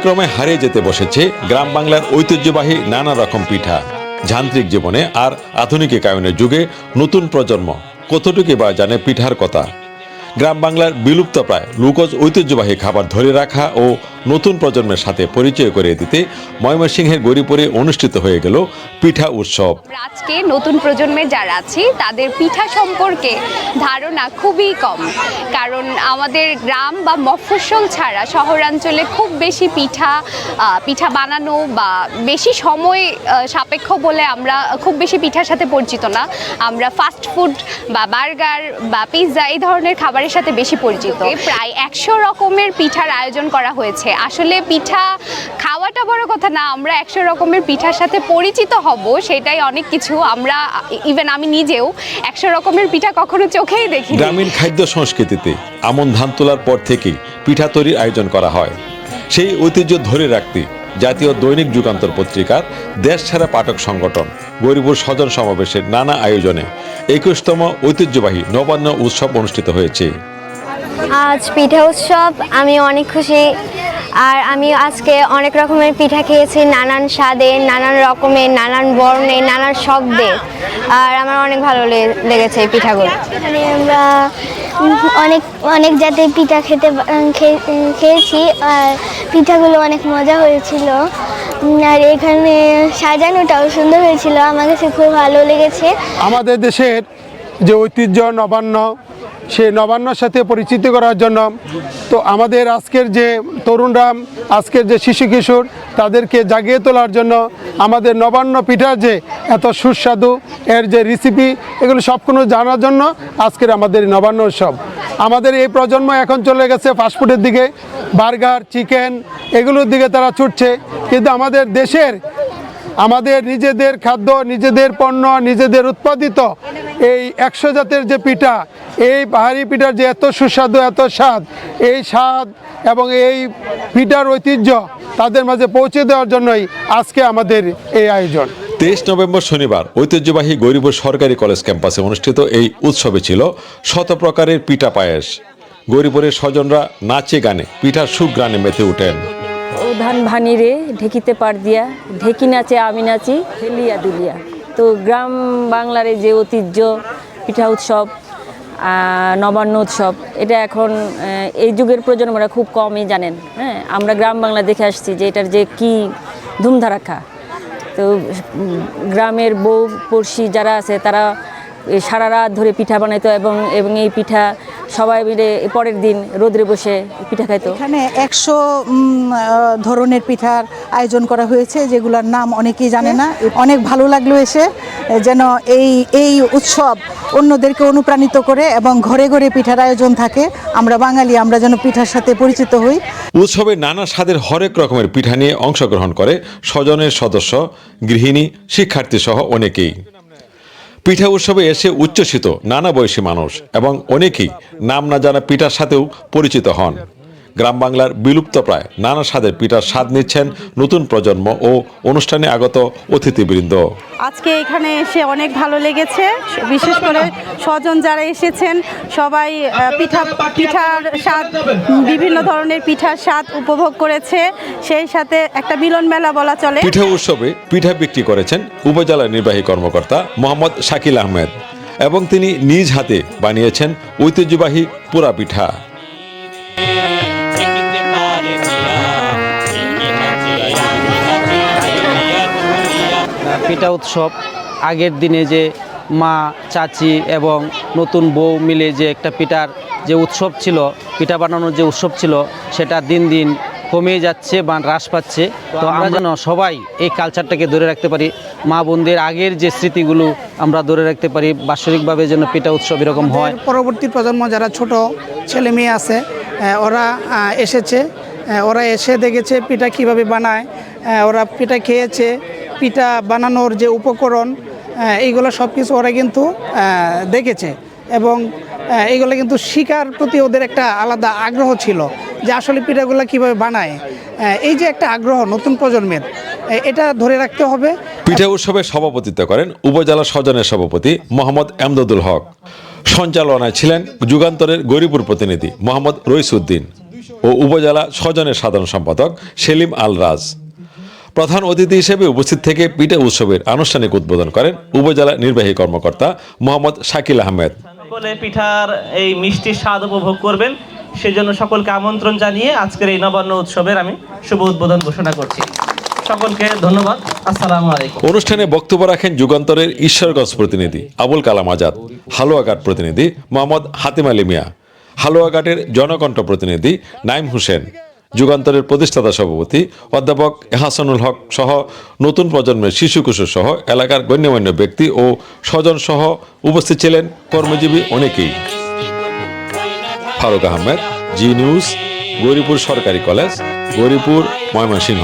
পর্যায়ক্রমে হারিয়ে যেতে বসেছে গ্রাম বাংলার ঐতিহ্যবাহী নানা রকম পিঠা। যান্ত্রিক জীবনে আর আধুনিকায়নের যুগে নতুন প্রজন্ম কতটুকু বা জানে পিঠার কথা? গ্রাম বাংলার বিলুপ্ত প্রায় লুকজ ঐতিহ্যবাহী খাবার ধরে রাখা ও নতুন প্রজন্মের সাথে পরিচয় করিয়ে দিতে ময়মনসিংহের গরিপুরে অনুষ্ঠিত হয়ে গেল পিঠা উৎসব। আজকে নতুন প্রজন্মের যারা আছি, তাদের পিঠা সম্পর্কে ধারণা খুবই কম। কারণ আমাদের গ্রাম বা মফস্বল ছাড়া শহরাঞ্চলে খুব বেশি পিঠা পিঠা বানানো বা বেশি সময় সাপেক্ষ বলে আমরা খুব বেশি পিঠার সাথে পরিচিত না। আমরা ফাস্ট ফুড বা বার্গার বা পিৎজা এই ধরনের খাবারের সাথে বেশি পরিচিত। প্রায় একশো রকমের পিঠার আয়োজন করা হয়েছে। আসলে পিঠা খাওয়াটা বড় কথা না আমরা একশো রকমের পিঠার সাথে পরিচিত হব সেটাই অনেক কিছু। আমরা ইভেন আমি নিজেও একশো রকমের পিঠা কখনো চোখেই দেখি গ্রামীণ খাদ্য সংস্কৃতিতে আমন ধান তোলার পর থেকেই পিঠা তৈরির আয়োজন করা হয়। সেই ঐতিহ্য ধরে রাখতে জাতীয় দৈনিক যুগান্তর পত্রিকার দেশ ছাড়া পাঠক সংগঠন গরিবুর স্বজন সমাবেশের নানা আয়োজনে একুশতম ঐতিহ্যবাহী নবান্ন উৎসব অনুষ্ঠিত হয়েছে। আজ পিঠা উৎসব আমি অনেক খুশি। আর আমি আজকে অনেক রকমের পিঠা খেয়েছি নানান স্বাদে নানান রকমের নানান বর্ণে নানান শব্দে। আর আমার অনেক ভালো লেগেছে এই পিঠাগুলো। এখানে আমরা অনেক অনেক জাতের পিঠা খেতে খেয়েছি আর পিঠাগুলো অনেক মজা হয়েছিল। আর এখানে সাজানোটাও সুন্দর হয়েছিল। আমার কাছে খুব ভালো লেগেছে। আমাদের দেশের যে ঐতিহ্য নবান্ন সেই নবান্নর সাথে পরিচিত করার জন্য। তো আমাদের আজকের যে তরুণরা আজকের যে শিশু কিশোর, তাদেরকে জাগিয়ে তোলার জন্য আমাদের নবান্ন পিঠা যে এত সুস্বাদু, এর যে রেসিপি এগুলো সবগুলো জানার জন্য আজকের আমাদের নবান্ন উৎসব। আমাদের এই প্রজন্ম এখন চলে গেছে ফাস্টফুডের দিকে, বার্গার, চিকেন, এগুলোর দিকে তারা ছুটছে। কিন্তু আমাদের দেশের আমাদের নিজেদের খাদ্য, নিজেদের পণ্য, নিজেদের উৎপাদিত এই একশো জাতের যে পিঠা, এই পাহাড়ি পিঠার যে এত সুস্বাদু, এত স্বাদ, এই স্বাদ এবং এই পিঠার ঐতিহ্য তাদের মাঝে পৌঁছে দেওয়ার জন্যই আজকে আমাদের এই আয়োজন। তেইশ নভেম্বর শনিবার ঐতিহ্যবাহী গরিবুর সরকারি কলেজ ক্যাম্পাসে অনুষ্ঠিত এই উৎসবে ছিল শত প্রকারের পিঠা পায়েস। গরিপুরের স্বজনরা নাচে গানে পিঠার সুগ্রানে মেতে ওঠেন। ও ধান ভানিরে ঢেকিতে পার দিয়া, ঢেকি নাচে আমি নাচি, হেলিয়া দুলিয়া। তো গ্রাম বাংলার যে ঐতিহ্য, পিঠা উৎসব নবান্ন উৎসব, এটা এখন এই যুগের প্রজন্মরা খুব কমই জানেন হ্যাঁ? আমরা গ্রাম বাংলা দেখে আসছি যে এটার যে কি ধুমধারাখা তো গ্রামের বউ পড়শি যারা আছে তারা সারা রাত ধরে পিঠা বানাইতো এবং এবং এই পিঠা সবাই মিলে পরের দিন রোদ্রে বসে পিঠা খাইতো। এখানে একশো ধরনের পিঠার আয়োজন করা হয়েছে যেগুলোর নাম অনেকেই জানে না। অনেক ভালো লাগল এসে যেন এই এই উৎসব অন্যদেরকে অনুপ্রাণিত করে এবং ঘরে ঘরে পিঠার আয়োজন থাকে। আমরা বাঙালি আমরা যেন পিঠার সাথে পরিচিত হই। উৎসবে নানা স্বাদের হরেক রকমের পিঠা নিয়ে অংশগ্রহণ করে স্বজনের সদস্য গৃহিণী শিক্ষার্থী সহ অনেকেই। পিঠা উৎসবে এসে উচ্ছ্বসিত নানা বয়সী মানুষ এবং অনেকেই নাম না জানা পিঠার সাথেও পরিচিত হন। গ্রাম বাংলার বিলুপ্ত প্রায় নানা স্বাদের পিঠার স্বাদ নিচ্ছেন নতুন প্রজন্ম ও অনুষ্ঠানে আগত অতিথিবৃন্দ। আজকে এখানে এসে অনেক ভালো লেগেছে। বিশেষ করে স্বজন যারা এসেছেন সবাই পিঠা পিঠার স্বাদ বিভিন্ন ধরনের পিঠার স্বাদ উপভোগ করেছে। সেই সাথে একটা মিলন মেলা বলা চলে। পিঠা উৎসবে পিঠা বিক্রি করেছেন উপজেলা নির্বাহী কর্মকর্তা মোহাম্মদ শাকিল আহমেদ এবং তিনি নিজ হাতে বানিয়েছেন ঐতিহ্যবাহী পুরা পিঠা। পিঠা উৎসব। আগের দিনে যে মা চাচি এবং নতুন বউ মিলে যে একটা পিঠার যে উৎসব ছিল পিঠা বানানোর যে উৎসব ছিল সেটা দিন দিন কমে যাচ্ছে বা হ্রাস পাচ্ছে। তো আমরা যেন সবাই এই কালচারটাকে ধরে রাখতে পারি মা বোনদের আগের যে স্মৃতিগুলো আমরা ধরে রাখতে পারি বাৎসরিকভাবে যেন পিঠা উৎসব এরকম হয়। পরবর্তী প্রজন্ম যারা ছোট ছেলে মেয়ে আছে ওরা এসেছে ওরা এসে দেখেছে পিঠা কীভাবে বানায় ওরা পিঠা খেয়েছে পিঠা বানানোর যে উপকরণ এইগুলো সব কিছু ওরা কিন্তু দেখেছে। এবং এইগুলো কিন্তু শিকার প্রতি ওদের একটা আলাদা আগ্রহ ছিল যে আসলে পিঠাগুলো কীভাবে বানায়। এই যে একটা আগ্রহ নতুন প্রজন্মের এটা ধরে রাখতে হবে। পিঠা উৎসবে সভাপতিত্ব করেন উপজেলা স্বজনের সভাপতি মোহাম্মদ এমদাদুল হক। সঞ্চালনায় ছিলেন যুগান্তরের গরিপুর প্রতিনিধি মোহাম্মদ রইসুদ্দিন ও উপজেলা স্বজনের সাধারণ সম্পাদক সেলিম আল রাজ প্রধান অতিথি হিসেবে উপস্থিত থেকে পিঠা উৎসবের আনুষ্ঠানিক উদ্বোধন করেন উপজেলা নির্বাহী কর্মকর্তা মোহাম্মদ শাকিল আহমেদ। সকলে পিঠার এই মিষ্টির স্বাদ উপভোগ করবেন সেজন্য সকলকে আমন্ত্রণ জানিয়ে আজকের এই নবান্ন উৎসবের আমি শুভ উদ্বোধন ঘোষণা করছি। সকলকে ধন্যবাদ আসসালামু আলাইকুম। অনুষ্ঠানে বক্তব্য রাখেন যুগান্তরের ঈশ্বরগঞ্জ প্রতিনিধি আবুল কালাম আজাদ হালুয়াঘাট প্রতিনিধি মোহাম্মদ হাতিম আলী মিয়া হালুয়াঘাটের জনকণ্ঠ প্রতিনিধি নাইম হোসেন যুগান্তরের প্রতিষ্ঠাতা সভাপতি অধ্যাপক এহাসানুল হক সহ নতুন প্রজন্মের শিশু কিশোর সহ এলাকার গণ্যমান্য ব্যক্তি ও স্বজন সহ উপস্থিত ছিলেন কর্মজীবী অনেকেই। ফারুক আহমেদ, জি নিউজ, গৌরীপুর সরকারি কলেজ, গৌরীপুর ময়মনসিংহ।